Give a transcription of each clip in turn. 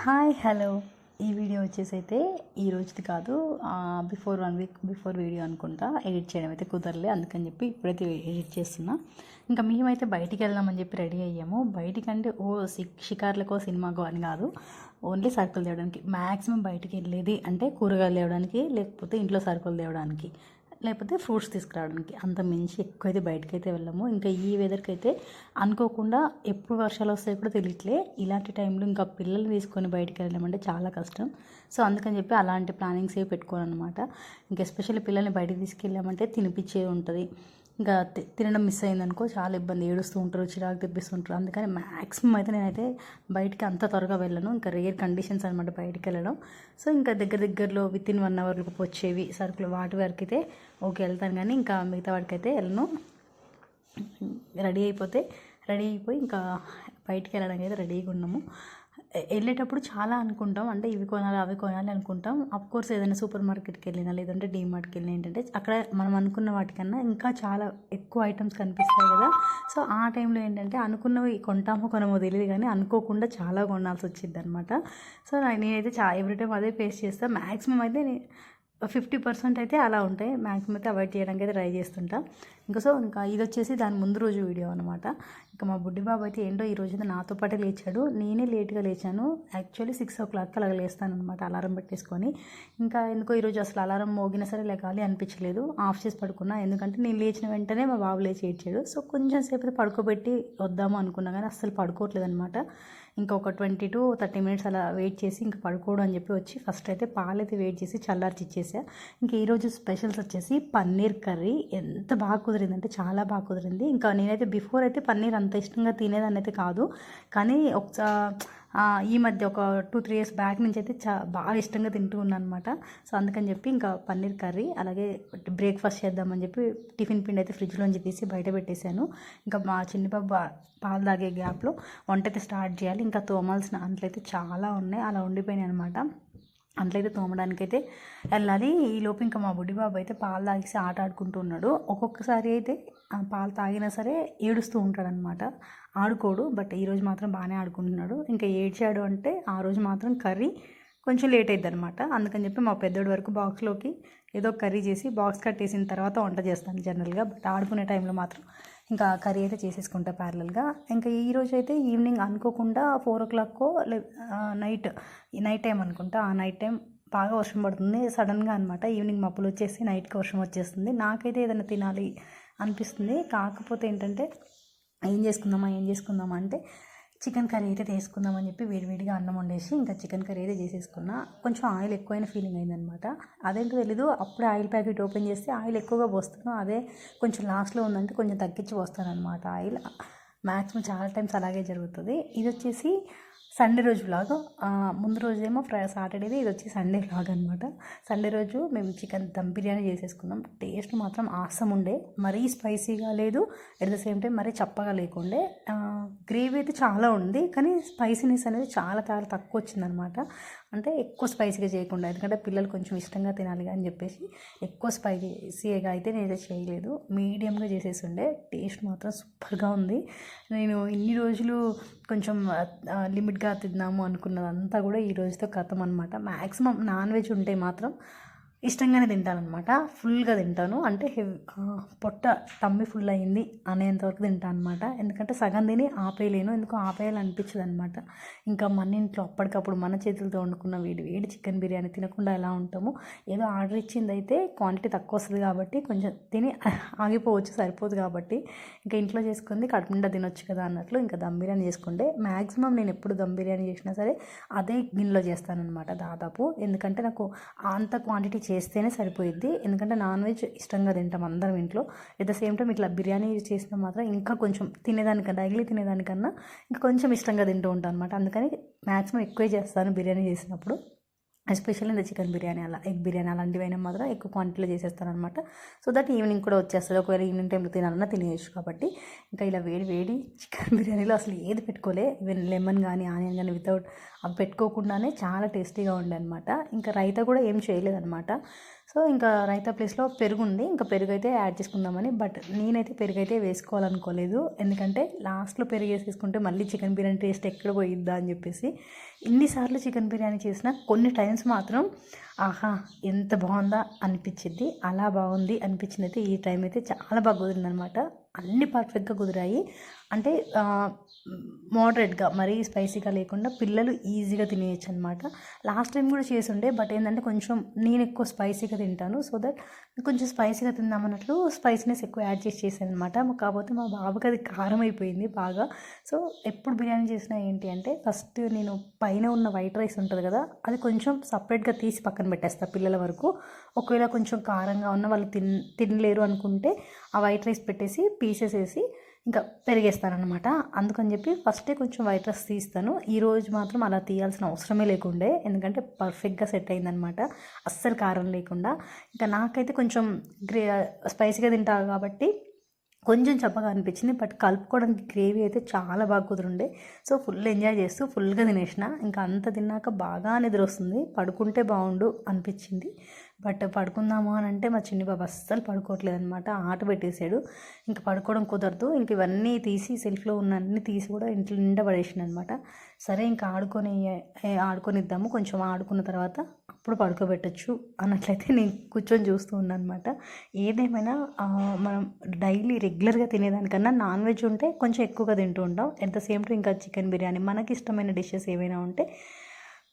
Hi hello. ఈ video వచ్చేసి అయితే ఈ రోజుది కాదు before one week before video అనుకుంటా. ఎడిట్ చేయడం అయితే కుదరలే అందుకని చెప్పి ఇప్పుడైతే ఎడిట్ చేస్తున్నా. ఇంకా మేమైతే బయటికి వెళ్దామని చెప్పి రెడీ అయ్యాము. బయటికంటే ఓ సి- షికార్లకో సినిమాకో అని కాదు. ఓన్లీ సరుకులు తేవడానికి మ్యాక్సిమం బయటికి వెళ్ళేది అంటే కూరగాయలు తేవడానికి లేకపోతే ఇంట్లో సరుకులు తేవడానికి. లేకపోతే ఫ్రూట్స్ తీసుకురావడానికి. అంత మించి ఎక్కువైతే బయటకు అయితే వెళ్ళము. ఇంకా ఈ వెదర్కి అయితే అనుకోకుండా ఎప్పుడు వర్షాలు వస్తాయో కూడా తెలియట్లే. ఇలాంటి టైంలో ఇంకా పిల్లల్ని తీసుకొని బయటకు వెళ్ళడం అంటే చాలా కష్టం. సో అందుకని చెప్పి అలాంటి ప్లానింగ్స్ ఏ పెట్టుకోను అనమాట ఇంకా ఎస్పెషల్లీ పిల్లల్ని బయటకు తీసుకెళ్ళామంటే తినిపించేది ఉంటుంది. ఇంకా తినడం మిస్ అయిందనుకో చాలా ఇబ్బంది. ఏడుస్తూ ఉంటారు చిరాకు తెప్పిస్తుంటారు. అందుకని మ్యాక్సిమం అయితే నేనైతే బయటికి అంత త్వరగా వెళ్ళను. ఇంకా రేర్ కండిషన్స్ అనమాట బయటికి వెళ్ళడం. సో ఇంకా దగ్గర దగ్గరలో విత్ ఇన్ వన్ అవర్ లోపు వచ్చేవి సరుకులు. వాటి వరకు అయితే ఓకే వెళ్తాను. కానీ ఇంకా మిగతా వాటికి అయితే వెళ్ళను. రెడీ అయిపోతే రెడీ అయిపోయి ఇంకా బయటికి వెళ్ళడానికి అయితే రెడీగా ఉన్నాము. వెళ్ళేటప్పుడు చాలా అనుకుంటాం. అంటే ఇవి కొనాలి అవి కొనాలి అనుకుంటాం. అఫ్ కోర్స్ ఏదైనా సూపర్ మార్కెట్కి వెళ్ళినా లేదంటే డీమార్ట్కి వెళ్ళిన వెళ్ళినా ఏంటంటే అక్కడ మనం అనుకున్న వాటికన్నా ఇంకా చాలా ఎక్కువ ఐటమ్స్ కనిపిస్తాయి కదా. సో ఆ టైంలో ఏంటంటే అనుకున్నవి కొంటామో కొనమో తెలియదు కానీ అనుకోకుండా చాలా కొనాల్సి వచ్చింది అనమాట సో నేనైతే చా ఎవ్రీ టైం అదే ఫేస్ చేస్తాను మ్యాక్సిమం అయితే ఫిఫ్టీ పర్సెంట్ అయితే అలా ఉంటాయి. మ్యాక్సిమం అయితే అవాయిడ్ చేయడానికి అయితే ట్రై చేస్తుంటా. ఇంకా సో ఇంకా ఇది వచ్చేసి దాని ముందు రోజు వీడియో అనమాట ఇంకా మా బుడ్డి బాబు అయితే ఏంటో ఈ రోజు అయితే నాతో పాటే లేచాడు. నేనే లేట్గా లేచాను. యాక్చువల్లీ సిక్స్ ఓ క్లాక్ అలాగ లేస్తాను అనమాట అలారం పెట్టేసుకొని. ఇంకా ఎందుకో ఈరోజు అసలు అలారం మోగినా సరే లేకాలి అనిపించలేదు. ఆఫ్ చేసి పడుకున్నా. ఎందుకంటే నేను లేచిన వెంటనే మా బాబు లేచి ఏడ్చాడు. సో కొంచెం సేపు అయితే పడుకోబెట్టి వద్దాము అనుకున్నా కానీ అస్సలు పడుకోవట్లేదు అనమాట ఇంకా ఒక ట్వంటీ టు థర్టీ మినిట్స్ అలా వెయిట్ చేసి ఇంకా పడుకోవడం అని చెప్పి వచ్చి ఫస్ట్ అయితే పాలైతే వెయిట్ చేసి చల్లార్చి ఇచ్చేసా. ఇంకా ఈరోజు స్పెషల్స్ వచ్చేసి పన్నీర్ కర్రీ. ఎంత బాగా కుదిరిందంటే చాలా బాగా కుదిరింది. ఇంకా నేనైతే బిఫోర్ అయితే పన్నీర్ అంత ఇష్టంగా తినేదాన్ని అయితే కాదు. కానీ ఒకసారి ఈ మధ్య ఒక టూ త్రీ ఇయర్స్ బ్యాక్ నుంచి అయితే చా బాగా ఇష్టంగా తింటూ ఉన్నాను అనమాట సో అందుకని చెప్పి ఇంకా పన్నీర్ కర్రీ అలాగే బ్రేక్ఫాస్ట్ చేద్దామని చెప్పి టిఫిన్ పిండి అయితే ఫ్రిడ్జ్లోంచి తీసి బయట పెట్టేశాను. ఇంకా మా చిన్న బాబు పాలు తాగే గ్యాప్లో వంట అయితే స్టార్ట్ చేయాలి. ఇంకా తోమాల్సిన అంట్లు అయితే చాలా ఉన్నాయి. అలా ఉండిపోయినాయి అనమాట అంట్లయితే తోమడానికైతే వెళ్ళాలి ఈ లోపు ఇంకా మా బుడ్డి బాబు అయితే పాలు తాగేసి ఆట ఆడుకుంటూ ఉన్నాడు. ఒక్కొక్కసారి అయితే ఆ పాలు తాగినా సరే ఏడుస్తూ ఉంటాడనమాట ఆడుకోడు బట్ ఈరోజు మాత్రం బాగానే ఆడుకుంటున్నాడు. ఇంకా ఏడ్చాడు అంటే ఆ రోజు మాత్రం కర్రీ కొంచెం లేట్ అయింది అనమాట అందుకని చెప్పి మా పెద్దోడి వరకు బాక్స్లోకి ఏదో కర్రీ చేసి బాక్స్ కట్టేసిన తర్వాత వంట చేస్తాను జనరల్గా బట్ ఆడుకునే టైంలో మాత్రం ఇంకా కర్రీ అయితే చేసేసుకుంటా ప్యారలల్గా ఇంకా ఈరోజు అయితే ఈవినింగ్ అనుకోకుండా ఫోర్ ఓ క్లాక్కో లే నైట్ నైట్ టైం అనుకుంటా ఆ నైట్ టైం బాగా వర్షం పడుతుంది. సడన్గా అనమాట ఈవినింగ్ మబ్బులు వచ్చేసి నైట్కి వర్షం వచ్చేస్తుంది. నాకైతే ఏదైనా తినాలి అనిపిస్తుంది. కాకపోతే ఏంటంటే ఏం చేసుకుందామా ఏం చేసుకుందామా అంటే చికెన్ కర్రీ అయితే తీసుకుందామని చెప్పి వేడివేడిగా అన్నం వండేసి ఇంకా చికెన్ కర్రీ అయితే చేసేసుకున్నా. కొంచెం ఆయిల్ ఎక్కువైన ఫీలింగ్ అయిందనమాట. అదేంటో తెలీదు అప్పుడే ఆయిల్ ప్యాకెట్ ఓపెన్ చేస్తే ఆయిల్ ఎక్కువగా పోస్తాను అదే కొంచెం లాస్ట్లో ఉందంటే కొంచెం తగ్గించి పోస్తాను అనమాట ఆయిల్. మ్యాక్సిమం చాలా టైమ్స్ అలాగే జరుగుతుంది. ఇది వచ్చేసి సండే రోజు వ్లాగ్ ముందు రోజు ఏమో ఫ్రై సాటర్డేది ఇది వచ్చి సండే వ్లాగ్ అనమాట సండే రోజు మేము చికెన్ దమ్ బిర్యానీ చేసేసుకున్నాం. టేస్ట్ మాత్రం ఆసం ఉండే. మరీ స్పైసీగా లేదు. ఎట్ ద సేమ్ టైం మరీ చప్పగా లేకుండే. గ్రేవీ అయితే చాలా ఉంది. కానీ స్పైసీనెస్ అనేది చాలా చాలా తక్కువ వచ్చిందనమాట అంటే ఎక్కువ స్పైసీగా చేయకుండా ఎందుకంటే పిల్లలు కొంచెం ఇష్టంగా తినాలి అని చెప్పేసి ఎక్కువ స్పైసీగా అయితే నేనైతే చేయలేదు. మీడియంగా చేసేసి ఉండే టేస్ట్ మాత్రం సూపర్గా ఉంది. నేను ఇన్ని రోజులు కొంచెం లిమిట్గా తిందాము అనుకున్నదంతా కూడా ఈ రోజుతో కథం అనమాట మ్యాక్సిమం నాన్ వెజ్ ఉంటే మాత్రం ఇష్టంగానే తింటానమాట ఫుల్గా తింటాను. అంటే హెవ్ పొట్ట తమ్మి ఫుల్ అయింది అనేంతవరకు తింటాను అనమాట ఎందుకంటే సగం తిని ఆపేయలేను. ఎందుకు ఆపేయాలనిపించదు అనమాట ఇంకా మన ఇంట్లో అప్పటికప్పుడు మన చేతులతో వండుకున్న వేడి వేడి చికెన్ బిర్యానీ తినకుండా ఎలా ఉంటామో? ఏదో ఆర్డర్ ఇచ్చింది అయితే క్వాంటిటీ తక్కువ వస్తుంది కాబట్టి కొంచెం తిని ఆగిపోవచ్చు సరిపోదు కాబట్టి ఇంకా ఇంట్లో చేసుకుంది కడుపు నిండా తినొచ్చు కదా అన్నట్లు ఇంకా దమ్ బిర్యానీ చేసుకుంటే మ్యాక్సిమం నేను ఎప్పుడు దమ్ బిర్యానీ చేసినా సరే అదే గిన్నెలో చేస్తానన్నమాట దాదాపు. ఎందుకంటే నాకు అంత క్వాంటిటీ చేస్తేనే సరిపోయిద్ది. ఎందుకంటే నాన్ వెజ్ ఇష్టంగా తింటాం అందరం ఇంట్లో. ఎట్ ద సేమ్ టైం ఇట్లా బిర్యానీ చేసిన మాత్రం ఇంకా కొంచెం తినేదానికన్నా డైలీ తినేదానికన్నా ఇంకా కొంచెం ఇష్టంగా తింటూ ఉంటాను అనమాట అందుకని మ్యాక్సిమం ఎక్కువే చేస్తాను బిర్యానీ చేసినప్పుడు. ఎస్పెషల్లీ ఇంత చికెన్ బిర్యానీ అలా ఎగ్ బిర్యానీ అలాంటివైనా మాత్రం ఎక్కువ క్వాంటిటీలో చేసేస్తానమాట సో దట్ ఈవినింగ్ కూడా వచ్చేస్తుంది. ఒకవేళ ఈవినింగ్ టైంలో తినాలన్నా తినేయచ్చు కాబట్టి. ఇంకా ఇలా వేడి వేడి చికెన్ బిర్యానీలో అసలు ఏది పెట్టుకోలే. ఈవెన్ లెమన్ కానీ ఆనియన్ కానీ వితౌట్ అవి పెట్టుకోకుండానే చాలా టేస్టీగా ఉండే అనమాట ఇంకా రైతా కూడా ఏం చేయలేదన్నమాట. సో ఇంకా రైతా ప్లేస్లో పెరుగు ఉంది ఇంకా పెరుగు అయితే యాడ్ చేసుకుందామని. బట్ నేనైతే పెరుగు అయితే వేసుకోవాలనుకోలేదు. ఎందుకంటే లాస్ట్లో పెరుగు వేసేసుకుంటే మళ్ళీ చికెన్ బిర్యానీ టేస్ట్ ఎక్కడ పోయిద్దా అని చెప్పేసి ఇన్నిసార్లు చికెన్ బిర్యానీ చేసినా కొన్ని టైమ్స్ మాత్రం ఆహా ఎంత బాగుందా అనిపించింది అలా బాగుంది అనిపించింది అయితే ఈ టైం అయితే చాలా బాగా కుదిరిందనమాట. అన్నీ పర్ఫెక్ట్గా కుదిరాయి. అంటే మోడరేట్గా మరీ స్పైసీగా లేకుండా పిల్లలు ఈజీగా తినేయచ్చు అనమాట లాస్ట్ టైం కూడా చేసుండే బట్ ఏంటంటే కొంచెం నేను ఎక్కువ స్పైసీగా తింటాను సో దట్ కొంచెం స్పైసీగా తిందామన్నట్లు స్పైసీనెస్ ఎక్కువ యాడ్ చేసి చేశాను అనమాట కాకపోతే మా బాబుకి అది కారం అయిపోయింది బాగా. సో ఎప్పుడు బిర్యానీ చేసినా ఏంటి అంటే ఫస్ట్ నేను పైన ఉన్న వైట్ రైస్ ఉంటుంది కదా అది కొంచెం సపరేట్గా తీసి పక్కన పెట్టేస్తా పిల్లల వరకు. ఒకవేళ కొంచెం కారంగా ఉన్న వాళ్ళు తిన్ తినలేరు అనుకుంటే ఆ వైట్ రైస్ పెట్టేసి పీసెస్ వేసి ఇంకా పెరిగేస్తానమాట అందుకని చెప్పి ఫస్టే కొంచెం వైట్ రైస్ తీస్తాను. ఈరోజు మాత్రం అలా తీయాల్సిన అవసరమే లేకుండే ఎందుకంటే పర్ఫెక్ట్గా సెట్ అయిందనమాట అస్సలు కారం లేకుండా. ఇంకా నాకైతే కొంచెం గ్రే స్పైసీగా తింటా కాబట్టి కొంచెం చప్పగా అనిపించింది బట్ కలుపుకోవడానికి గ్రేవీ అయితే చాలా బాగా కుదురుండే. సో ఫుల్ ఎంజాయ్ చేస్తూ ఫుల్గా తినేసిన. ఇంకా అంత తిన్నాక బాగా నిద్ర వస్తుంది. పడుకుంటే బాగుండు అనిపించింది. బట్ పడుకుందాము అని అంటే మా చిన్ని బాబు అస్సలు పడుకోవట్లేదు అనమాట ఆట పెట్టేశాడు. ఇంకా పడుకోవడం కుదరదు. ఇంక ఇవన్నీ తీసి సెల్ఫ్లో ఉన్న అన్నీ తీసి కూడా ఇంట్లో నిండా పడేసిన అనమాట సరే ఇంకా ఆడుకొని ఆడుకొనిద్దాము. కొంచెం ఆడుకున్న తర్వాత అప్పుడు పడుకోబెట్టచ్చు అన్నట్లయితే నేను కూర్చొని చూస్తూ ఉన్నాను అనమాట ఏదేమైనా మనం డైలీ రెగ్యులర్గా తినేదానికన్నా నాన్ వెజ్ ఉంటే కొంచెం ఎక్కువగా తింటూ ఉంటాం. ఎట్ ద సేమ్ టైం ఇంకా చికెన్ బిర్యానీ మనకి ఇష్టమైన డిషెస్ ఏవైనా ఉంటే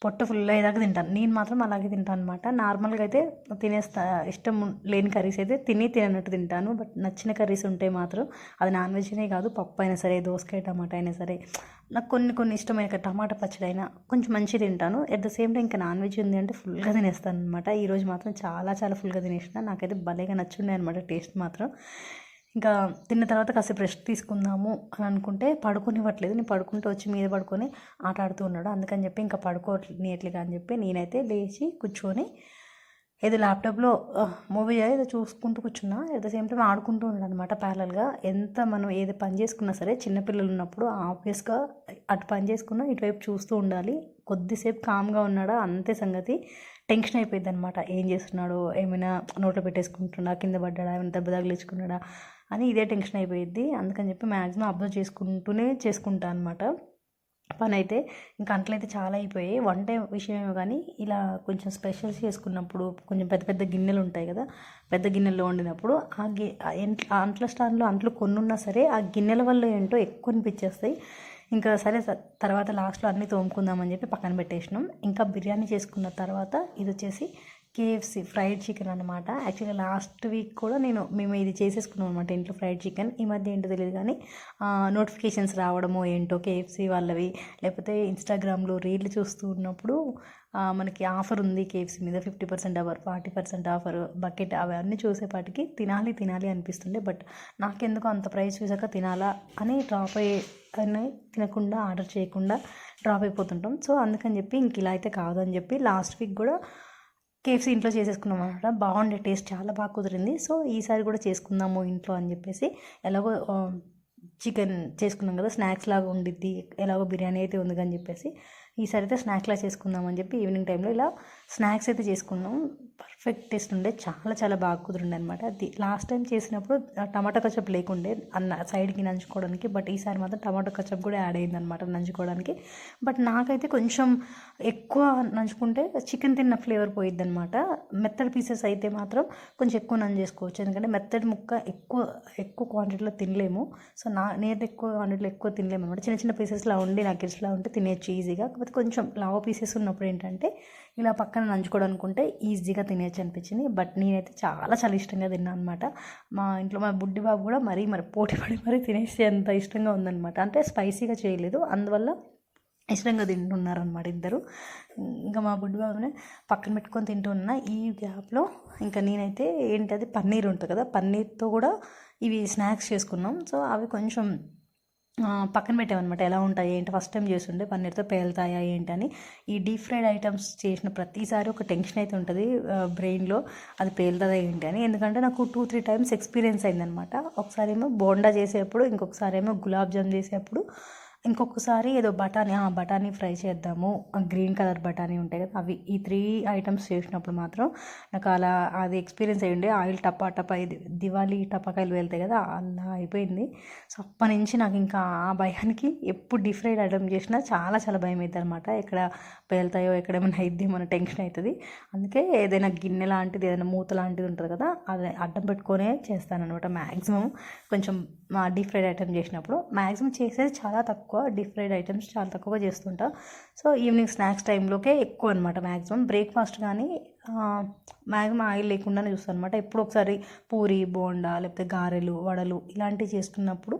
పొట్ట ఫుల్ అయ్యేదాకా తింటాను. నేను మాత్రం అలాగే తింటాను అనమాట నార్మల్గా అయితే తినేస్తా ఇష్టం లేని కర్రీస్ అయితే తిని తినట్టు తింటాను. బట్ నచ్చిన కర్రీస్ ఉంటే మాత్రం అది నాన్ వెజ్నే కాదు పప్పు అయినా సరే దోసకాయ టమాటా అయినా సరే నాకు కొన్ని కొన్ని ఇష్టమైన టమాటా పచ్చడి అయినా కొంచెం మంచిగా తింటాను. ఎట్ ద సేమ్ టైం ఇంకా నాన్ వెజ్ ఉంది అంటే ఫుల్గా తినేస్తాను అనమాట ఈరోజు మాత్రం చాలా చాలా ఫుల్గా తినేసిన. నాకైతే భలేగా నచ్చుండే అనమాట టేస్ట్ మాత్రం. ఇంకా తిన్న తర్వాత కాసేపు రెస్ట్ తీసుకుందాము అని అనుకుంటే పడుకునివ్వట్లేదు. నేను పడుకుంటూ వచ్చి మీద పడుకొని ఆట ఆడుతూ ఉన్నాడు. అందుకని చెప్పి ఇంకా పడుకోవట్లేట్లుగా అని చెప్పి నేనైతే లేచి కూర్చొని ఏదో ల్యాప్టాప్లో మూవీ ఏదో చూసుకుంటూ కూర్చున్నా. ఎట్ ద సేమ్ టైం ఆడుకుంటూ ఉన్నాడు అనమాట ప్యారల్గా ఎంత మనం ఏది పని చేసుకున్నా సరే చిన్నపిల్లలు ఉన్నప్పుడు ఆబ్వియస్గా అటు పని చేసుకున్నా ఇటువైపు చూస్తూ ఉండాలి. కొద్దిసేపు కామ్గా ఉన్నాడా అంతే సంగతి. టెన్షన్ అయిపోయింది అనమాట ఏం చేస్తున్నాడు ఏమైనా నోట్లో పెట్టేసుకుంటున్నా కింద పడ్డాడా ఏమైనా దెబ్బ తగిలించుకున్నాడా అని ఇదే టెన్షన్ అయిపోయింది అందుకని చెప్పి మ్యాక్సిమం అబ్జర్వ్ చేసుకుంటూనే చేసుకుంటా అనమాట పని అయితే ఇంకా అంట్లయితే చాలా అయిపోయాయి. వంట విషయమే కానీ ఇలా కొంచెం స్పెషల్స్ చేసుకున్నప్పుడు కొంచెం పెద్ద పెద్ద గిన్నెలు ఉంటాయి కదా పెద్ద గిన్నెల్లో వండినప్పుడు ఆ గి అంట్ల స్టాండ్లో అంట్లు కొన్ని ఉన్నా సరే ఆ గిన్నెల వల్ల ఏంటో ఎక్కువ అనిపించేస్తాయి. ఇంకా సరే తర్వాత లాస్ట్లో అన్నీ తోముకుందామని చెప్పి పక్కన పెట్టేసినాం. ఇంకా బిర్యానీ చేసుకున్న తర్వాత ఇది వచ్చేసి కేఎఫ్సి ఫ్రైడ్ చికెన్ అనమాట యాక్చువల్గా లాస్ట్ వీక్ కూడా నేను మేము ఇది చేసేసుకున్నాం అనమాట ఇంట్లో ఫ్రైడ్ చికెన్. ఈ మధ్య ఏంటో తెలియదు కానీ నోటిఫికేషన్స్ రావడమో ఏంటో కేఎఫ్సి వాళ్ళవి లేకపోతే ఇన్స్టాగ్రామ్లో రీల్ చూస్తూ ఉన్నప్పుడు మనకి ఆఫర్ ఉంది కేఎఫ్సీ మీద fifty percent offer forty percent offer bucket అవన్నీ చూసేపాటికి తినాలి తినాలి అనిపిస్తుండే. బట్ నాకెందుకు అంత ప్రైస్ చూసాక తినాలా అని డ్రాప్ అయ్యే అని తినకుండా ఆర్డర్ చేయకుండా డ్రాప్ అయిపోతుంటాం. సో అందుకని చెప్పి ఇంక ఇలా అయితే కాదని చెప్పి లాస్ట్ వీక్ కూడా కేఎఫ్సీ ఇంట్లో చేసేసుకున్నాం అనమాట బాగుండే టేస్ట్ చాలా బాగా కుదిరింది. సో ఈసారి కూడా చేసుకుందాము ఇంట్లో అని చెప్పేసి ఎలాగో చికెన్ చేసుకున్నాం కదా స్నాక్స్ లాగా ఉండిద్ది ఎలాగో బిర్యానీ అయితే ఉంది అని చెప్పేసి ఈసారి అయితే స్నాక్స్లా చేసుకుందాం అని చెప్పి ఈవినింగ్ టైంలో ఇలా స్నాక్స్ అయితే చేసుకున్నాం. పర్ఫెక్ట్ టేస్ట్ ఉండే చాలా చాలా బాగా కుదిరిండే అనమాట అది లాస్ట్ టైం చేసినప్పుడు టమాటా కచప్ లేకుండే అన్న సైడ్కి నంచుకోవడానికి బట్ ఈసారి మాత్రం టమాటా కచప్ కూడా యాడ్ అయిందనమాట నంచుకోవడానికి. బట్ నాకైతే కొంచెం ఎక్కువ నంచుకుంటే చికెన్ తిన్న ఫ్లేవర్ పోయిద్ది అనమాట మెత్తడి పీసెస్ అయితే మాత్రం కొంచెం ఎక్కువ నంచేసుకోవచ్చు చేసుకోవచ్చు ఎందుకంటే మెత్తడి ముక్క ఎక్కువ ఎక్కువ క్వాంటిటీలో తినలేము. సో నా నేను ఎక్కువ క్వాంటిటీలో ఎక్కువ తినలేము అనమాట చిన్న చిన్న పీసెస్లా ఉండి నాకు ఇట్లా ఉంటే తినేయచ్చు ఈజీగా కాకపోతే కొంచెం లావ పీసెస్ ఉన్నప్పుడు ఏంటంటే ఇలా పక్కన నంచుకోవడం అనుకుంటే ఈజీగా తినేయచ్చు అనిపించింది. బట్ నేనైతే చాలా చాలా ఇష్టంగా తిన్నాను అనమాట మా ఇంట్లో మా బుడ్డి బాబు కూడా మరీ మరి పోటీ పడి మరీ తినేసి అంత ఇష్టంగా ఉందన్నమాట. అంటే స్పైసీగా చేయలేదు. అందువల్ల ఇష్టంగా తింటున్నారనమాట ఇద్దరు. ఇంకా మా బుడ్డి బాబునే పక్కన పెట్టుకొని తింటున్నా. ఈ గ్యాప్లో ఇంకా నేనైతే ఏంటది? పన్నీర్ ఉంటుంది కదా పన్నీర్తో కూడా ఇవి స్నాక్స్ చేసుకున్నాం. సో అవి కొంచెం పక్కన పెట్టామన్నమాట. ఎలా ఉంటాయి ఏంటి ఫస్ట్ టైం చేస్తుండే పన్నీర్తో పేలుతాయా ఏంటని. ఈ డీప్ ఫ్రైడ్ ఐటమ్స్ చేసిన ప్రతిసారి ఒక టెన్షన్ అయితే ఉంటుంది బ్రెయిన్లో అది పేలుతుందా ఏంటి అని. ఎందుకంటే నాకు టూ త్రీ టైమ్స్ ఎక్స్పీరియన్స్ అయిందనమాట ఒకసారి ఏమో బోండా చేసేప్పుడు ఇంకొకసారి ఏమో గులాబ్ జామ్ చేసేప్పుడు ఇంకొకసారి ఏదో బఠానీ ఆ బఠానీ ఫ్రై చేద్దాము. గ్రీన్ కలర్ బఠానీ ఉంటాయి కదా అవి ఈ త్రీ ఐటమ్స్ చేసినప్పుడు మాత్రం నాకు అలా అది ఎక్స్పీరియన్స్ అయ్యిండే ఆయిల్ టపా టపా దివాళీ టపాకాయలు వెళ్తాయి కదా అలా అయిపోయింది. సో అప్పటి నుంచి నాకు ఇంకా ఆ భయానికి ఎప్పుడు డిఫరెంట్ ఐటమ్ చేసినా చాలా చాలా భయం అవుతుంది అనమాట. ఎక్కడ పేలుతాయో ఎక్కడ ఏమైనా అయిద్ది మన టెన్షన్ అవుతుంది అందుకే ఏదైనా గిన్నె లాంటిది ఏదైనా మూత లాంటిది ఉంటుంది కదా అది అడ్డం పెట్టుకొనే చేస్తాను అనమాట మ్యాక్సిమం కొంచెం డిఫరెంట్ ఐటమ్ చేసినప్పుడు మ్యాక్సిమం చేసేది చాలా తక్కువ డీప్ ఫ్రైడ్ ఐటమ్స్ చాలా తక్కువగా చేస్తుంటా. సో ఈవినింగ్ స్నాక్స్ టైంలోకే ఎక్కువ అనమాట మ్యాక్సిమం బ్రేక్ఫాస్ట్ కానీ మ్యాక్సిమం ఆయిల్ లేకుండానే చూస్తాను అనమాట ఎప్పుడు ఒకసారి పూరి బోండా లేకపోతే గారెలు వడలు ఇలాంటివి చేస్తున్నప్పుడు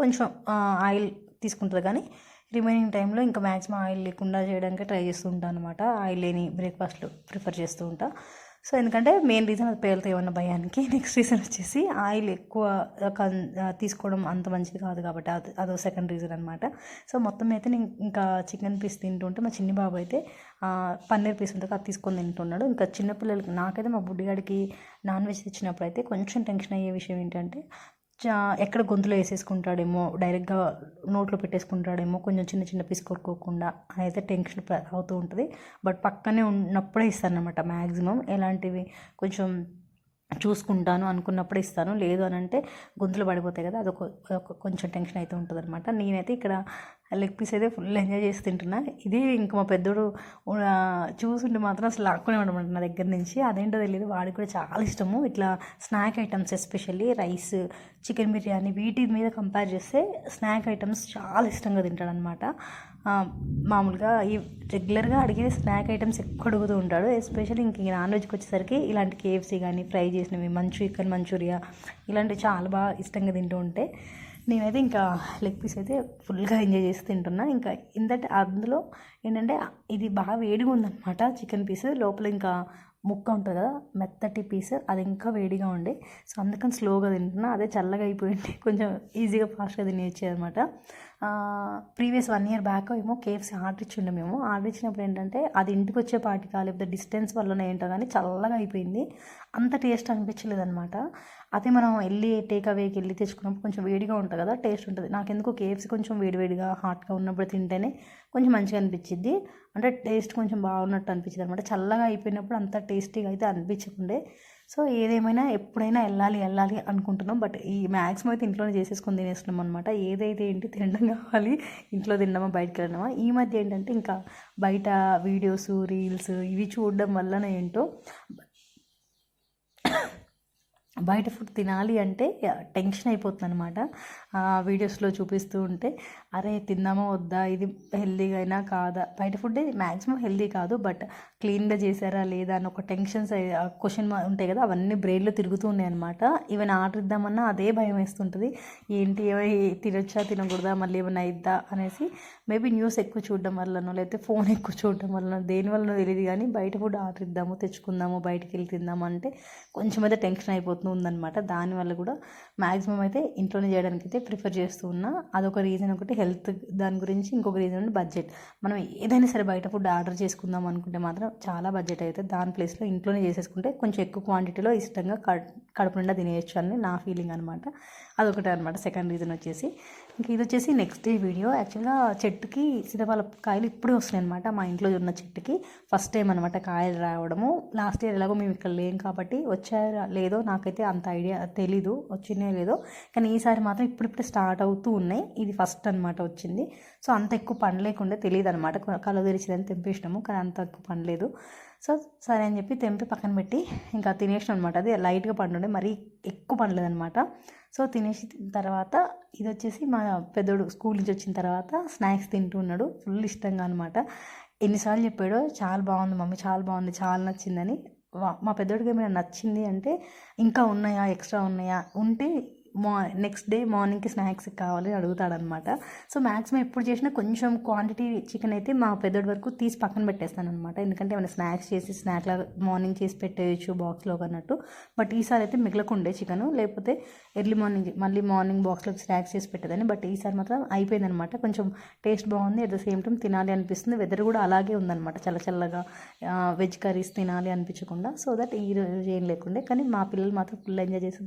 కొంచెం ఆయిల్ తీసుకుంటుంది. కానీ రిమైనింగ్ టైంలో ఇంకా మ్యాక్సిమం ఆయిల్ లేకుండా చేయడానికి ట్రై చేస్తూ ఉంటాను అనమాట ఆయిల్ లేని బ్రేక్ఫాస్ట్లు ప్రిఫర్ చేస్తూ ఉంటాను సో ఎందుకంటే మెయిన్ రీజన్ అది పేలుతాయి ఉన్న భయానికి. నెక్స్ట్ రీజన్ వచ్చేసి ఆయిల్ ఎక్కువ కన్ తీసుకోవడం అంత మంచిది కాదు కాబట్టి అది అదో సెకండ్ రీజన్ అనమాట సో మొత్తం అయితే నేను ఇంకా చికెన్ పీస్ తింటుంటే మా చిన్ని బాబు అయితే పన్నీర్ పీస్ ఉంటుంది అది తీసుకొని తింటున్నాడు. ఇంకా చిన్నపిల్లలకి నాకైతే మా బుడ్డిగాడికి నాన్ వెజ్ తెచ్చినప్పుడు అయితే కొంచెం టెన్షన్ అయ్యే విషయం ఏంటంటే ఎక్కడ గొంతులో వేసేసుకుంటాడేమో డైరెక్ట్గా నోట్లో పెట్టేసుకుంటాడేమో కొంచెం చిన్న చిన్న పీస్ కొట్టుకోకుండా అయితే టెన్షన్ అవుతూ ఉంటుంది. బట్ పక్కనే ఉన్నప్పుడే ఇస్తానమాట మ్యాక్సిమం ఎలాంటివి? కొంచెం చూసుకుంటాను అనుకున్నప్పుడే ఇస్తాను. లేదు అని అంటే గొంతులు పడిపోతాయి కదా అదొక కొంచెం టెన్షన్ అయితే ఉంటుంది అనమాట నేనైతే ఇక్కడ లెగ్ పీస్ అయితే ఫుల్ ఎంజాయ్ చేసి తింటున్నా. ఇది ఇంకా మా పెద్దోడు చూసుంటే మాత్రం అసలు లాక్కునే ఉండమంట నా దగ్గర నుంచి. అదేంటో తెలియదు వాడికి కూడా చాలా ఇష్టము. ఇట్లా snack items especially rice chicken biryani వీటి మీద కంపేర్ చేస్తే స్నాక్ ఐటమ్స్ చాలా ఇష్టంగా తింటాడనమాట మామూలుగా ఈ రెగ్యులర్గా అడిగే స్నాక్ ఐటమ్స్ ఎక్కువ అడుగుతూ ఉంటాడు. ఎస్పెషల్లీ ఇంక నాన్ వెజ్కి వచ్చేసరికి ఇలాంటి కేఎఫ్సీ కానీ ఫ్రై చేసినవి మంచు చికెన్ మంచూరియా ఇలాంటివి చాలా బాగా ఇష్టంగా తింటూ ఉంటే నేనైతే ఇంకా లెగ్ పీస్ అయితే ఫుల్గా ఎంజాయ్ చేసి తింటున్నా. ఇంకా ఇంతటి అందులో ఏంటంటే ఇది బాగా వేడిగా ఉందన్నమాట చికెన్ పీస్ లోపల ఇంకా ముక్క ఉంటుంది కదా మెత్తటి పీస్ అది ఇంకా వేడిగా ఉండే. సో అందుకని స్లోగా తింటున్నా. అదే చల్లగా అయిపోయింది. కొంచెం ఈజీగా ఫాస్ట్గా తినేయచ్చు అనమాట. ప్రీవియస్ వన్ ఇయర్ బ్యాక్ ఏమో కేఎఫ్సీ ఆర్డర్ ఇచ్చిండే మేము. ఆర్డర్ ఇచ్చినప్పుడు ఏంటంటే అది ఇంటికి వచ్చే పాటికా లేకపోతే డిస్టెన్స్ వల్లనే ఏంటో కానీ చల్లగా అయిపోయింది. అంత టేస్ట్ అనిపించలేదు అనమాట అదే మనం వెళ్ళి టేక్ అవేకి వెళ్ళి తెచ్చుకున్నప్పుడు కొంచెం వేడిగా ఉంటుంది కదా టేస్ట్ ఉంటుంది. నాకు ఎందుకు కేఎఫ్సీ కొంచెం వేడివేడిగా హాట్గా ఉన్నప్పుడు తింటేనే కొంచెం మంచిగా అనిపించింది అంటే టేస్ట్ కొంచెం బాగున్నట్టు అనిపించింది అనమాట చల్లగా అయిపోయినప్పుడు అంత టేస్టీగా అయితే అనిపించకుండే. సో ఏదేమైనా ఎప్పుడైనా వెళ్ళాలి వెళ్ళాలి అనుకుంటున్నాం. బట్ ఈ మ్యాక్సిమం అయితే ఇంట్లోనే చేసేసుకొని తినేస్తున్నాం అనమాట ఏదైతే ఏంటి తినడం కావాలి ఇంట్లో తినడమా బయటకు వెళ్ళడమా? ఈ మధ్య ఏంటంటే ఇంకా బయట వీడియోస్ రీల్స్ ఇవి చూడడం వల్లనే ఏంటో బయట ఫుడ్ తినాలి అంటే టెన్షన్ అయిపోతుంది అనమాట వీడియోస్లో చూపిస్తూ ఉంటే అరే తిందామా వద్దా? ఇది హెల్దీగా అయినా కాదా? బయట ఫుడ్ మ్యాక్సిమం హెల్దీ కాదు బట్ క్లీన్గా చేశారా లేదా అని ఒక టెన్షన్స్ క్వశ్చన్ ఉంటాయి కదా అవన్నీ బ్రెయిన్లో తిరుగుతూ ఉన్నాయి అనమాట ఈవెన్ ఆర్డర్ ఇద్దామన్నా అదే భయం వేస్తుంటుంది. ఏంటి తినొచ్చా తినకూడదా మళ్ళీ ఏమైనా అయిద్దా అనేసి మేబీ న్యూస్ ఎక్కువ చూడడం వల్లనో లేకపోతే ఫోన్ ఎక్కువ చూడడం వల్లనో దేని వల్లనో తెలియదు కానీ బయట ఫుడ్ ఆర్డర్ ఇద్దాము తెచ్చుకుందాము బయటికి వెళ్ళి తిందాము అంటే కొంచెం అయితే టెన్షన్ అయిపోతూ ఉందన్నమాట. దానివల్ల కూడా మ్యాక్సిమం అయితే ఇంట్లోనే చేయడానికి అయితే ప్రిఫర్ చేస్తూ ఉన్నా. అదొక రీజన్ ఒకటి హెల్త్ దాని గురించి ఇంకొక రీజన్ బడ్జెట్ మనం ఏదైనా సరే బయట ఫుడ్ ఆర్డర్ చేసుకుందాం అనుకుంటే మాత్రం చాలా బడ్జెట్ అవుతుంది దాని ప్లేస్లో ఇంట్లోనే చేసేసుకుంటే కొంచెం ఎక్కువ క్వాంటిటీలో ఇష్టంగా కడుపు నిండా తినేయచ్చు అని నా ఫీలింగ్ అనమాట అదొకటి అనమాట సెకండ్ రీజన్ వచ్చేసి. ఇంక ఇది వచ్చేసి నెక్స్ట్ డే వీడియో యాక్చువల్గా చెట్టుకి సీతాఫల కాయలు ఇప్పుడే వస్తున్నాయి అనమాట మా ఇంట్లో ఉన్న చెట్టుకి. ఫస్ట్ టైం అనమాట కాయలు రావడము. లాస్ట్ ఇయర్ ఎలాగో మేము ఇక్కడ లేం కాబట్టి వచ్చాయో లేదో నాకైతే అంత ఐడియా తెలీదు వచ్చినాయో లేదో. కానీ ఈసారి మాత్రం ఇప్పుడిప్పుడే స్టార్ట్ అవుతూ ఉన్నాయి. ఇది ఫస్ట్ అనమాట వచ్చింది. సో అంత ఎక్కువ పండలేకుండా తెలియదు అనమాట కళ్ళు తెరిచిందని తెంపేసినాము కానీ అంత ఎక్కువ పండలేదు సో సరే అని చెప్పి తెంపి పక్కన పెట్టి ఇంకా తినేసిన అనమాట అది లైట్గా పండుండే మరీ ఎక్కువ పండలేదనమాట సో తినేసి తర్వాత ఇది వచ్చేసి మా పెద్దోడు స్కూల్ నుంచి వచ్చిన తర్వాత స్నాక్స్ తింటూ ఉన్నాడు. ఫుల్ ఇష్టంగా అనమాట ఎన్నిసార్లు చెప్పాడో చాలా బాగుంది మమ్మీ చాలా బాగుంది చాలా నచ్చిందని. మా పెద్దోడికి ఏమైనా నచ్చింది అంటే ఇంకా ఉన్నాయా ఎక్స్ట్రా ఉన్నాయా? ఉంటే మా నెక్స్ట్ డే మార్నింగ్కి స్నాక్స్ కావాలి అడుగుతాడనమాట సో మ్యాక్సిమం ఎప్పుడు చేసినా కొంచెం క్వాంటిటీ చికెన్ అయితే మా పెద్దోడి వరకు తీసి పక్కన పెట్టేస్తాను అనమాట ఎందుకంటే ఏమైనా స్నాక్స్ చేసి స్నాక్లా లాగా మార్నింగ్ చేసి పెట్టేయచ్చు బాక్స్లో అన్నట్టు. బట్ ఈసారి అయితే మిగలకుండే చికెన్ లేకపోతే ఎర్లీ మార్నింగ్ మళ్ళీ మార్నింగ్ బాక్స్లో స్నాక్స్ చేసి పెట్టేదని బట్ ఈసారి మాత్రం అయిపోయిందనమాట కొంచెం టేస్ట్ బాగుంది. అట్ ద సేమ్ టైం తినాలి అనిపిస్తుంది. వెదర్ కూడా అలాగే ఉందన్నమాట. చల్ల చల్లగా వెజ్ కర్రీస్ తినాలి అనిపించకుండా. సో దట్ ఈ రోజు ఏం లేకుండే. కానీ మా పిల్లలు మాత్రం ఫుల్ ఎంజాయ్ చేసి